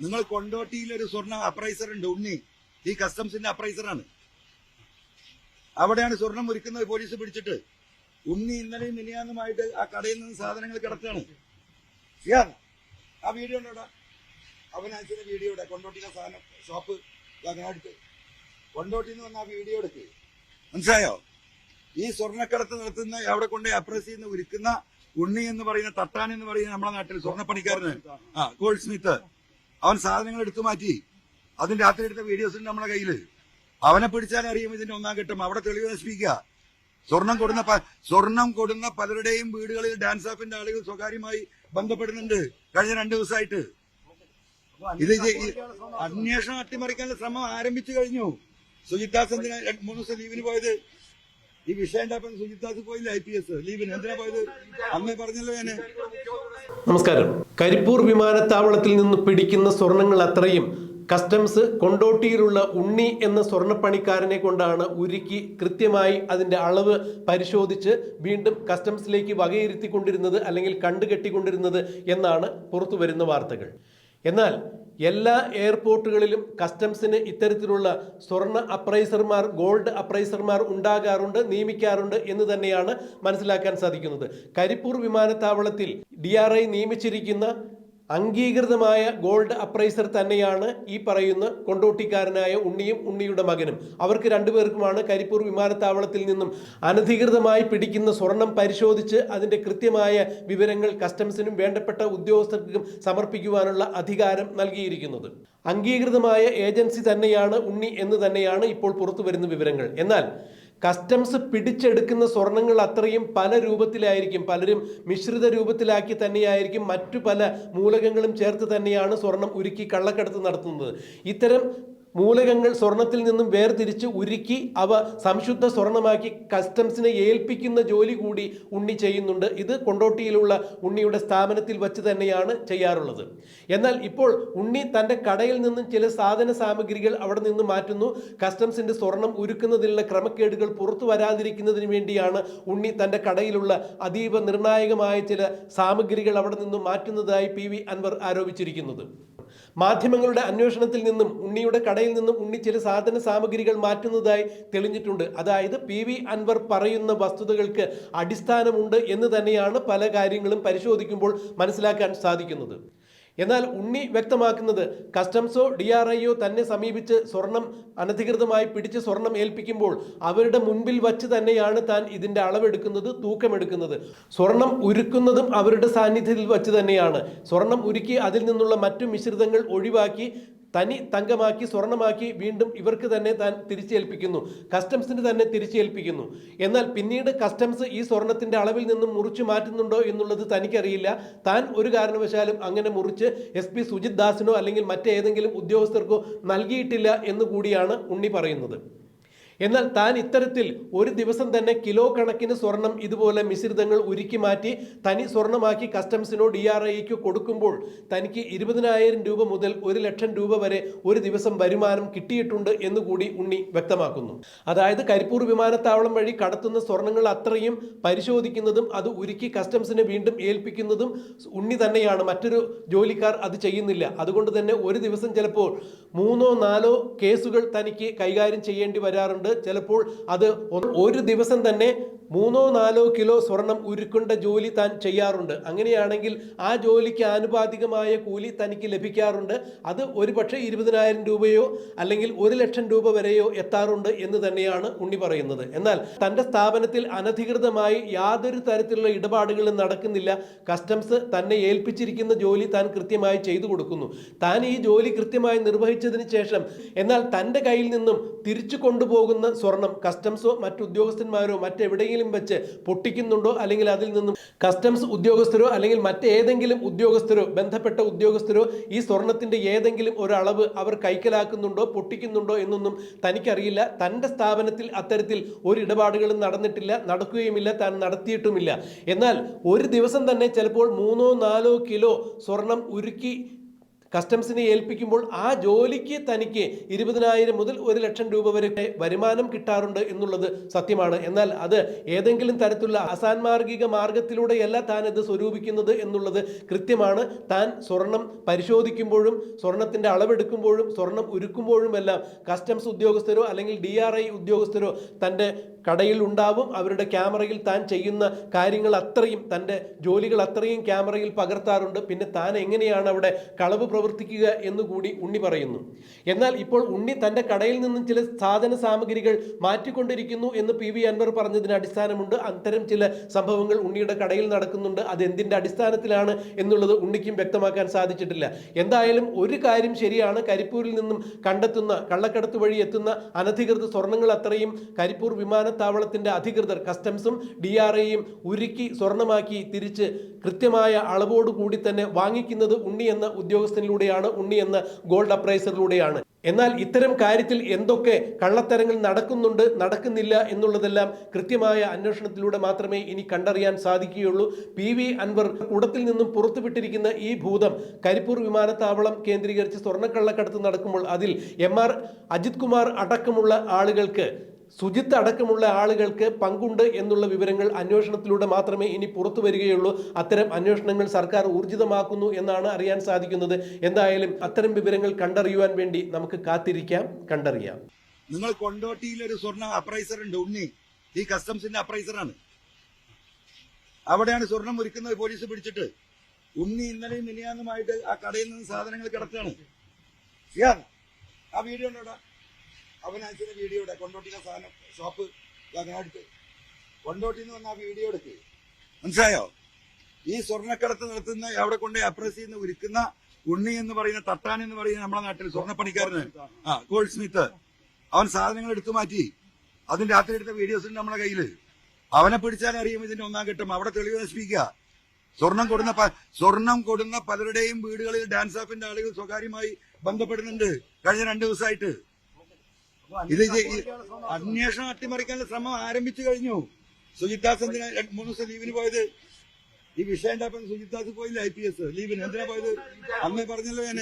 നിങ്ങൾ കൊണ്ടോട്ടിയിലൊരു സ്വർണ അപ്രൈസർ ഉണ്ട് ഉണ്ണി. ഈ കസ്റ്റംസിന്റെ അപ്രൈസറാണ് അവിടെയാണ് സ്വർണം ഒരുക്കുന്നത് പോലീസ് പിടിച്ചിട്ട്. ഉണ്ണി ഇന്നലെയും മിനിയാന്നുമായിട്ട് ആ കടയിൽ നിന്ന് സാധനങ്ങൾ കിടക്കാണ് ആ വീഡിയോ ഉണ്ടോടാ അവൻ അയച്ചത് വീഡിയോ ഇടാ കൊണ്ടോട്ടിയിലെ സാധനം ഷോപ്പ് അടുത്ത് കൊണ്ടോട്ടിയിൽ നിന്ന് വന്ന ആ വീഡിയോ എടുക്ക്. മനസ്സിലായോ? ഈ സ്വർണക്കടത്ത് നടത്തുന്ന അവിടെ കൊണ്ട് അപ്രസ് ചെയ്യുന്ന ഒരുക്കുന്ന ഉണ്ണി എന്ന് പറയുന്ന തട്ടാൻ എന്ന് പറയുന്ന നമ്മുടെ നാട്ടിൽ സ്വർണപ്പണിക്കാരന് ആ ഗോൾഡ് സ്മിത്ത് അവൻ സാധനങ്ങൾ എടുത്തു മാറ്റി. അതിന് രാത്രി എടുത്ത വീഡിയോസ് ഉണ്ട് നമ്മുടെ കയ്യിൽ. അവനെ പിടിച്ചാൽ അറിയും ഇതിന്റെ ഒന്നാം ഘട്ടം. അവിടെ തെളിവ് നശിപ്പിക്കുക. സ്വർണം കൊടുന്ന സ്വർണം കൊടുന്ന പലരുടെയും വീടുകളിൽ ഡാൻസ് ഓഫിന്റെ ആളുകൾ സ്വകാര്യമായി ബന്ധപ്പെടുന്നുണ്ട്. കഴിഞ്ഞ രണ്ടു ദിവസമായിട്ട്. ഇത് അന്വേഷണം അട്ടിമറിക്കാനുള്ള ശ്രമം ആരംഭിച്ചു കഴിഞ്ഞു. സുജിത്താസ് എന്തിനാ മൂന്ന് ദിവസം ലീവിന് പോയത്? ഈ വിഷയം ഉണ്ടായപ്പോൾ സുജിത്താസ് പോയില്ല ഐ പി എസ്. ലീവിന് എന്തിനാ പോയത്? അമ്മ പറഞ്ഞല്ലോ ഞാൻ. നമസ്കാരം. കരിപ്പൂർ വിമാനത്താവളത്തിൽ നിന്ന് പിടിക്കുന്ന സ്വർണങ്ങൾ അത്രയും കസ്റ്റംസ് കൊണ്ടോട്ടിയിലുള്ള ഉണ്ണി എന്ന സ്വർണപ്പണിക്കാരനെ കൊണ്ടാണ് ഉരുക്കി കൃത്യമായി അതിന്റെ അളവ് പരിശോധിച്ച് വീണ്ടും കസ്റ്റംസിലേക്ക് വകയിരുത്തിക്കൊണ്ടിരുന്നത് അല്ലെങ്കിൽ കണ്ടുകെട്ടിക്കൊണ്ടിരുന്നത് എന്നാണ് പുറത്തു വരുന്ന വാർത്തകൾ. എന്നാൽ എല്ലാ എയർപോർട്ടുകളിലും കസ്റ്റംസിന് ഇത്തരത്തിലുള്ള സ്വർണ അപ്രൈസർമാർ ഗോൾഡ് അപ്രൈസർമാർ ഉണ്ടാകാറുണ്ട് നിയമിക്കാറുണ്ട് എന്ന് തന്നെയാണ് മനസ്സിലാക്കാൻ സാധിക്കുന്നത്. കരിപ്പൂർ വിമാനത്താവളത്തിൽ ഡി നിയമിച്ചിരിക്കുന്ന അംഗീകൃതമായ ഗോൾഡ് അപ്രൈസർ തന്നെയാണ് ഈ പറയുന്ന കൊണ്ടോട്ടിക്കാരനായ ഉണ്ണിയും ഉണ്ണിയുടെ മകനും. അവർക്ക് രണ്ടുപേർക്കുമാണ് കരിപ്പൂർ വിമാനത്താവളത്തിൽ നിന്നും അനധികൃതമായി പിടിക്കുന്ന സ്വർണം പരിശോധിച്ച് അതിന്റെ കൃത്യമായ വിവരങ്ങൾ കസ്റ്റംസിനും വേണ്ടപ്പെട്ട ഉദ്യോഗസ്ഥർക്കും സമർപ്പിക്കുവാനുള്ള അധികാരം നൽകിയിരിക്കുന്നത്. അംഗീകൃതമായ ഏജൻസി തന്നെയാണ് ഉണ്ണി എന്ന് തന്നെയാണ് ഇപ്പോൾ പുറത്തു വരുന്ന വിവരങ്ങൾ. എന്നാൽ കസ്റ്റംസ് പിടിച്ചെടുക്കുന്ന സ്വർണങ്ങൾ അത്രയും പല രൂപത്തിലായിരിക്കും. പലരും മിശ്രിത രൂപത്തിലാക്കി തന്നെയായിരിക്കും. മറ്റു പല മൂലകങ്ങളും ചേർത്ത് തന്നെയാണ് സ്വർണം ഉരുക്കി കള്ളക്കടത്ത് നടത്തുന്നത്. ഇത്തരം മൂലകങ്ങൾ സ്വർണത്തിൽ നിന്നും വേർതിരിച്ച് ഉരുക്കി അവ സംശുദ്ധ സ്വർണമാക്കി കസ്റ്റംസിനെ ഏൽപ്പിക്കുന്ന ജോലി കൂടി ഉണ്ണി ചെയ്യുന്നുണ്ട്. ഇത് കൊണ്ടോട്ടിയിലുള്ള ഉണ്ണിയുടെ സ്ഥാപനത്തിൽ വച്ച് തന്നെയാണ് ചെയ്യാറുള്ളത്. എന്നാൽ ഇപ്പോൾ ഉണ്ണി തന്റെ കടയിൽ നിന്നും ചില സാധന സാമഗ്രികൾ അവിടെ നിന്ന് മാറ്റുന്നു. കസ്റ്റംസിന്റെ സ്വർണം ഉരുക്കുന്നതിനുള്ള ക്രമക്കേടുകൾ പുറത്തു വരാതിരിക്കുന്നതിന് വേണ്ടിയാണ് ഉണ്ണി തന്റെ കടയിലുള്ള അതീവ നിർണായകമായ ചില സാമഗ്രികൾ അവിടെ നിന്നും മാറ്റുന്നതായി പി അൻവർ ആരോപിച്ചിരിക്കുന്നത്. മാധ്യമങ്ങളുടെ അന്വേഷണത്തിൽ നിന്നും ഉണ്ണിയുടെ കടയിൽ നിന്നും ഉണ്ണി ചില സാധന സാമഗ്രികൾ മാറ്റുന്നതായി തെളിഞ്ഞിട്ടുണ്ട്. അതായത് പി വി അൻവർ പറയുന്ന വസ്തുതകൾക്ക് അടിസ്ഥാനമുണ്ട് എന്ന് തന്നെയാണ് പല കാര്യങ്ങളും പരിശോധിക്കുമ്പോൾ മനസ്സിലാക്കാൻ സാധിക്കുന്നത്. എന്നാൽ ഉണ്ണി വ്യക്തമാക്കുന്നത് കസ്റ്റംസോ ഡി ആർ ഐയോ തന്നെ സമീപിച്ച് സ്വർണം അനധികൃതമായി പിടിച്ച് സ്വർണം ഏൽപ്പിക്കുമ്പോൾ അവരുടെ മുൻപിൽ വച്ച് തന്നെയാണ് താൻ ഇതിന്റെ അളവെടുക്കുന്നത് തൂക്കമെടുക്കുന്നത്. സ്വർണം ഉരുക്കുന്നതും അവരുടെ സാന്നിധ്യത്തിൽ വച്ച് തന്നെയാണ്. സ്വർണം ഉരുക്കി അതിൽ നിന്നുള്ള മറ്റു മിശ്രിതങ്ങൾ ഒഴിവാക്കി തനി തങ്കമാക്കി സ്വർണമാക്കി വീണ്ടും ഇവർക്ക് തന്നെ താൻ തിരിച്ചേൽപ്പിക്കുന്നു. കസ്റ്റംസിന് തന്നെ തിരിച്ചേൽപ്പിക്കുന്നു. എന്നാൽ പിന്നീട് കസ്റ്റംസ് ഈ സ്വർണത്തിന്റെ അളവിൽ നിന്നും മുറിച്ചു മാറ്റുന്നുണ്ടോ എന്നുള്ളത് തനിക്കറിയില്ല. താൻ ഒരു കാരണവശാലും അങ്ങനെ മുറിച്ച് എസ് പി സുജിത് ദാസിനോ അല്ലെങ്കിൽ മറ്റേതെങ്കിലും ഉദ്യോഗസ്ഥർക്കോ നൽകിയിട്ടില്ല എന്ന് കൂടിയാണ് ഉണ്ണി പറയുന്നത്. എന്നാൽ താൻ ഇത്തരത്തിൽ ഒരു ദിവസം തന്നെ കിലോ കണക്കിന് സ്വർണം ഇതുപോലെ മിശ്രിതങ്ങൾ ഉരുക്കി മാറ്റി തനി സ്വർണമാക്കി കസ്റ്റംസിനോ ഡി ആർ ഐക്കോ കൊടുക്കുമ്പോൾ തനിക്ക് ഇരുപതിനായിരം രൂപ മുതൽ ഒരു ലക്ഷം രൂപ വരെ ഒരു ദിവസം വരുമാനം കിട്ടിയിട്ടുണ്ട് എന്നുകൂടി ഉണ്ണി വ്യക്തമാക്കുന്നു. അതായത് കരിപ്പൂർ വിമാനത്താവളം വഴി കടത്തുന്ന സ്വർണങ്ങൾ അത്രയും പരിശോധിക്കുന്നതും അത് ഉരുക്കി കസ്റ്റംസിനെ വീണ്ടും ഏൽപ്പിക്കുന്നതും ഉണ്ണി തന്നെയാണ്. മറ്റൊരു ജോലിക്കാർ അത് ചെയ്യുന്നില്ല. അതുകൊണ്ട് തന്നെ ഒരു ദിവസം ചിലപ്പോൾ മൂന്നോ നാലോ കേസുകൾ തനിക്ക് കൈകാര്യം ചെയ്യേണ്ടി വരാറുണ്ട്. ചിലപ്പോൾ അത് ഒരു ദിവസം തന്നെ മൂന്നോ നാലോ കിലോ സ്വർണം ഉരുക്കേണ്ട ജോലി താൻ ചെയ്യാറുണ്ട്. അങ്ങനെയാണെങ്കിൽ ആ ജോലിക്ക് ആനുപാതികമായ കൂലി തനിക്ക് ലഭിക്കാറുണ്ട്. അത് ഒരു പക്ഷേ ഇരുപതിനായിരം രൂപയോ അല്ലെങ്കിൽ ഒരു ലക്ഷം രൂപ വരെയോ എത്താറുണ്ട് എന്ന് തന്നെയാണ് ഉണ്ണി പറയുന്നത്. എന്നാൽ തന്റെ സ്ഥാപനത്തിൽ അനധികൃതമായി യാതൊരു തരത്തിലുള്ള ഇടപാടുകളും നടക്കുന്നില്ല. കസ്റ്റംസ് തന്നെ ഏൽപ്പിച്ചിരിക്കുന്ന ജോലി താൻ കൃത്യമായി ചെയ്തു കൊടുക്കുന്നു. താൻ ഈ ജോലി കൃത്യമായി നിർവഹിച്ചതിന് ശേഷം എന്നാൽ തന്റെ കയ്യിൽ നിന്നും തിരിച്ചു കൊണ്ടുപോകുന്ന സ്വർണം കസ്റ്റംസോ മറ്റു ഉദ്യോഗസ്ഥന്മാരോ മറ്റെവിടെയെങ്കിലും വെച്ച് പൊട്ടിക്കുന്നുണ്ടോ അല്ലെങ്കിൽ അതിൽ നിന്നും കസ്റ്റംസ് ഉദ്യോഗസ്ഥരോ അല്ലെങ്കിൽ മറ്റേതെങ്കിലും ഉദ്യോഗസ്ഥരോ ബന്ധപ്പെട്ട ഉദ്യോഗസ്ഥരോ ഈ സ്വർണത്തിന്റെ ഏതെങ്കിലും ഒരളവ് അവർ കൈക്കലാക്കുന്നുണ്ടോ പൊട്ടിക്കുന്നുണ്ടോ എന്നൊന്നും തനിക്കറിയില്ല. തന്റെ സ്ഥാപനത്തിൽ അത്തരത്തിൽ ഒരു ഇടപാടുകളും നടന്നിട്ടില്ല നടക്കുകയുമില്ല താൻ നടത്തിയിട്ടുമില്ല. എന്നാൽ ഒരു ദിവസം തന്നെ ചിലപ്പോൾ മൂന്നോ നാലോ കിലോ സ്വർണം ഉരുക്കി കസ്റ്റംസിനെ ഏൽപ്പിക്കുമ്പോൾ ആ ജോലിക്ക് തനിക്ക് ഇരുപതിനായിരം മുതൽ ഒരു ലക്ഷം രൂപ വരെ വരുമാനം കിട്ടാറുണ്ട് എന്നുള്ളത് സത്യമാണ്. എന്നാൽ അത് ഏതെങ്കിലും തരത്തിലുള്ള അസാൻമാർഗിക മാർഗത്തിലൂടെയല്ല താൻ ഇത് സ്വരൂപിക്കുന്നത് എന്നുള്ളത് കൃത്യമാണ്. താൻ സ്വർണം പരിശോധിക്കുമ്പോഴും സ്വർണത്തിന്റെ അളവെടുക്കുമ്പോഴും സ്വർണം ഉരുക്കുമ്പോഴുമെല്ലാം കസ്റ്റംസ് ഉദ്യോഗസ്ഥരോ അല്ലെങ്കിൽ ഡി ആർ ഐ ഉദ്യോഗസ്ഥരോ തന്റെ കടയിൽ ഉണ്ടാവും. അവരുടെ ക്യാമറയിൽ താൻ ചെയ്യുന്ന കാര്യങ്ങൾ അത്രയും തന്റെ ജോലികൾ അത്രയും ക്യാമറയിൽ പകർത്താറുണ്ട്. പിന്നെ താൻ എങ്ങനെയാണ് അവിടെ കളവ് പ്രവർത്തിക്കുക എന്നുകൂടി ഉണ്ണി പറയുന്നു. എന്നാൽ ഇപ്പോൾ ഉണ്ണി തന്റെ കടയിൽ നിന്നും ചില സാധന സാമഗ്രികൾ മാറ്റിക്കൊണ്ടിരിക്കുന്നു എന്ന് പി വി അൻവർ പറഞ്ഞതിന് അടിസ്ഥാനമുണ്ട്. അത്തരം ചില സംഭവങ്ങൾ ഉണ്ണിയുടെ കടയിൽ നടക്കുന്നുണ്ട്. അത് എന്തിന്റെ അടിസ്ഥാനത്തിലാണ് എന്നുള്ളത് ഉണ്ണിക്കും വ്യക്തമാക്കാൻ സാധിച്ചിട്ടില്ല. എന്തായാലും ഒരു കാര്യം ശരിയാണ്. കരിപ്പൂരിൽ നിന്നും കണ്ടെത്തുന്ന കള്ളക്കടത്ത് വഴി എത്തുന്ന അനധികൃത സ്വർണങ്ങൾ അത്രയും കരിപ്പൂർ വിമാനത്താവളത്തിന്റെ അധികൃതർ കസ്റ്റംസും ഡി ആർ ഐയും ഉരുക്കി സ്വർണമാക്കി തിരിച്ച് കൃത്യമായ അളവോടുകൂടി തന്നെ വാങ്ങിക്കുന്നത് ഉണ്ണി എന്ന ഉദ്യോഗസ്ഥനിലൂടെയാണ് ഉണ്ണി എന്ന ഗോൾഡ് അപ്രൈസറിലൂടെയാണ് എന്നാൽ ഇത്തരം കാര്യത്തിൽ എന്തൊക്കെ കള്ളത്തരങ്ങൾ നടക്കുന്നുണ്ട് നടക്കുന്നില്ല എന്നുള്ളതെല്ലാം കൃത്യമായ അന്വേഷണത്തിലൂടെ മാത്രമേ ഇനി കണ്ടറിയാൻ സാധിക്കുകയുള്ളൂ. പി വി അൻവർ കൂടത്തിൽ നിന്നും പുറത്തുവിട്ടിരിക്കുന്ന ഈ ഭൂതം കരിപ്പൂർ വിമാനത്താവളം കേന്ദ്രീകരിച്ച് സ്വർണക്കള്ളക്കടത്ത് നടക്കുമ്പോൾ അതിൽ എം ആർ അജിത് കുമാർ അടക്കമുള്ള ആളുകൾക്ക് സുജിത്ത് അടക്കമുള്ള ആളുകൾക്ക് പങ്കുണ്ട് എന്നുള്ള വിവരങ്ങൾ അന്വേഷണത്തിലൂടെ മാത്രമേ ഇനി പുറത്തു വരികയുള്ളൂ. അത്തരം അന്വേഷണങ്ങൾ സർക്കാർ ഊർജിതമാക്കുന്നു എന്നാണ് അറിയാൻ സാധിക്കുന്നത്. എന്തായാലും അത്തരം വിവരങ്ങൾ കണ്ടറിയുവാൻ വേണ്ടി നമുക്ക് കാത്തിരിക്കാം കണ്ടറിയാം. നിങ്ങൾ കൊണ്ടോട്ടിയിൽ ഒരു സ്വർണ അപ്രൈസർ ഉണ്ട് ഉണ്ണി. ഈ കസ്റ്റംസിന്റെ അപ്രൈസറാണ്. അവിടെയാണ് സ്വർണം ഒരുക്കുന്നത് പോലീസ് പിടിച്ചിട്ട്. ഉണ്ണി ഇന്നലെയും മിനിയാന്നുമായിട്ട് ആ കടയിൽ നിന്ന് സാധനങ്ങൾ കിടക്കുകയാണ് ആ വീഡിയോ ഉണ്ടോടാ അവൻ അയച്ചത് വീഡിയോ എടുക്കുക കൊണ്ടോട്ടിയിലെ സാധനം ഷോപ്പ് അടുത്ത് കൊണ്ടോട്ടിയിൽ നിന്ന് വന്ന വീഡിയോ എടുക്ക്. മനസ്സിലായോ? ഈ സ്വർണക്കടത്ത് നടത്തുന്ന അവിടെ കൊണ്ട് അപ്രസ് ചെയ്യുന്ന ഉരുക്കുന്ന ഉണ്ണി എന്ന് പറയുന്ന തട്ടാൻ എന്ന് പറയുന്ന നമ്മുടെ നാട്ടിൽ സ്വർണപ്പണിക്കാരന്. ആ ഗോൾഡ് സ്മിത്ത്. അവൻ സാധനങ്ങൾ എടുത്തു മാറ്റി. അതിന് രാത്രി എടുത്ത വീഡിയോസ് ഉണ്ട് നമ്മുടെ കയ്യിൽ. അവനെ പിടിച്ചാൽ അറിയും ഇതിന്റെ ഒന്നാം ഘട്ടം. അവിടെ തെളിവ് നശിപ്പിക്കുക. സ്വർണം കൊടുന്ന സ്വർണം കൊടുന്ന പലരുടെയും വീടുകളിൽ ഡാൻസ് ഓഫിന്റെ ആളുകൾ സ്വകാര്യമായി ബന്ധപ്പെടുന്നുണ്ട്. കഴിഞ്ഞ രണ്ടു ദിവസമായിട്ട്. ഇത് അന്വേഷണം അട്ടിമറിക്കാനുള്ള ശ്രമം ആരംഭിച്ചു കഴിഞ്ഞു. സുജിത്താസ് എന്തിനാ മൂന്ന് ദിവസം ലീവിന് പോയത്? ഈ വിഷയം ഉണ്ടായപ്പോൾ സുജിത്താസ് പോയില്ല ഐ പി എസ്. ലീവിന് എന്തിനാ പോയത്? അമ്മ പറഞ്ഞല്ലോ ഞാൻ.